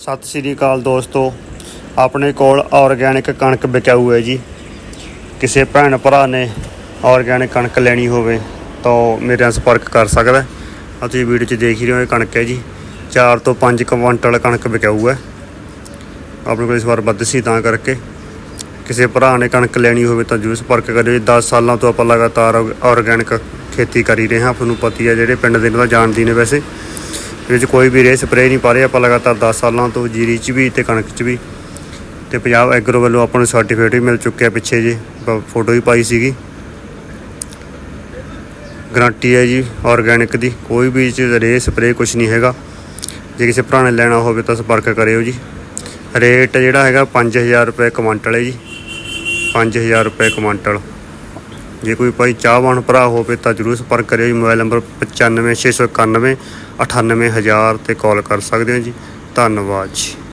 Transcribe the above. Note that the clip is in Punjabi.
ਸਤਿ ਸ਼੍ਰੀ ਅਕਾਲ ਦੋਸਤੋ। ਆਪਣੇ ਕੋਲ ਆਰਗੈਨਿਕ ਕਣਕ ਵਿਕਾਊ ਹੈ ਜੀ। ਕਿਸੇ ਭੈਣ ਭਰਾ ਨੇ ਆਰਗੈਨਿਕ ਕਣਕ ਲੈਣੀ ਹੋਵੇ ਤਾਂ ਉਹ ਮੇਰੇ ਨਾਲ ਸੰਪਰਕ ਕਰ ਸਕਦਾ ਤੁਸੀਂ ਵੀਡੀਓ 'ਚ ਦੇਖ ਹੀ ਰਹੇ ਹੋ ਇਹ ਕਣਕ ਹੈ ਜੀ। 4 ਤੋਂ 5 ਕੁਇੰਟਲ ਕਣਕ ਵਿਕਾਊ ਹੈ। ਆਪਣੇ ਕੋਲ ਇਸ ਵਾਰ ਵੱਧ ਸੀ ਤਾਂ ਕਰਕੇ। ਕਿਸੇ ਭਰਾ ਨੇ ਕਣਕ ਲੈਣੀ ਹੋਵੇ ਤਾਂ ਜ਼ਰੂਰ ਸੰਪਰਕ ਕਰਿਓ। ਜੀ 10 ਸਾਲਾਂ ਤੋਂ ਆਪਾਂ ਲਗਾਤਾਰ ਆਰਗੈਨਿਕ ਖੇਤੀ ਕਰੀ ਰਹੇ ਹਾਂ। ਆਪ ਨੂੰ ਪਤੀ ਹੈ ਜਿਹੜੇ ਪਿੰਡ ਦੇ ਨੇ ਤਾਂ ਜਾਣਦੀ ਨੇ ਵੈਸੇ। ਇਹਦੇ ਵਿੱਚ ਕੋਈ ਵੀ ਰੇ ਸਪਰੇਅ ਨਹੀਂ ਪਾ ਰਹੇ, ਆਪਾਂ ਲਗਾਤਾਰ 10 ਸਾਲਾਂ ਤੋਂ ਜੀਰੀ 'ਚ ਵੀ ਤੇ ਕਣਕ 'ਚ ਵੀ। ਤੇ ਪੰਜਾਬ ਐਗਰੋ ਵੱਲੋਂ ਆਪਾਂ ਨੂੰ ਸਰਟੀਫਿਕੇਟ ਵੀ ਮਿਲ ਚੁੱਕਿਆ ਪਿੱਛੇ ਜੀ ਫੋਟੋ ਵੀ ਪਾਈ ਸੀਗੀ। ਗਰੰਟੀ ਹੈ ਜੀ ਆਰਗੈਨਿਕ ਦੀ, ਕੋਈ ਵੀ ਚ ਰੇ ਸਪਰੇਅ ਕੁਝ ਨਹੀਂ ਹੈਗਾ। ਜੇ ਕਿਸੇ ਭਰਾ ਨੇ ਲੈਣਾ ਹੋਵੇ ਤਾਂ ਸੰਪਰਕ ਕਰਿਓ ਜੀ। ਰੇਟ ਜਿਹੜਾ ਹੈਗਾ 5000 ਰੁਪਏ ਕੁਇੰਟਲ ਹੈ ਜੀ। 5000 ਰੁਪਏ ਕੁਇੰਟਲ ਜੇ ਕੋਈ ਭਾਈ ਚਾਹਵਾਨ ਭਰਾ ਹੋਵੇ ਤਾਂ ਜਰੂਰ ਸੰਪਰਕ ਕਰਿਓ ਜੀ, ਮੋਬਾਈਲ ਨੰਬਰ 95691 98000 ਤੇ ਕਾਲ ਕਰ ਸਕਦੇ ਹੋ ਜੀ। ਧੰਨਵਾਦ ਜੀ।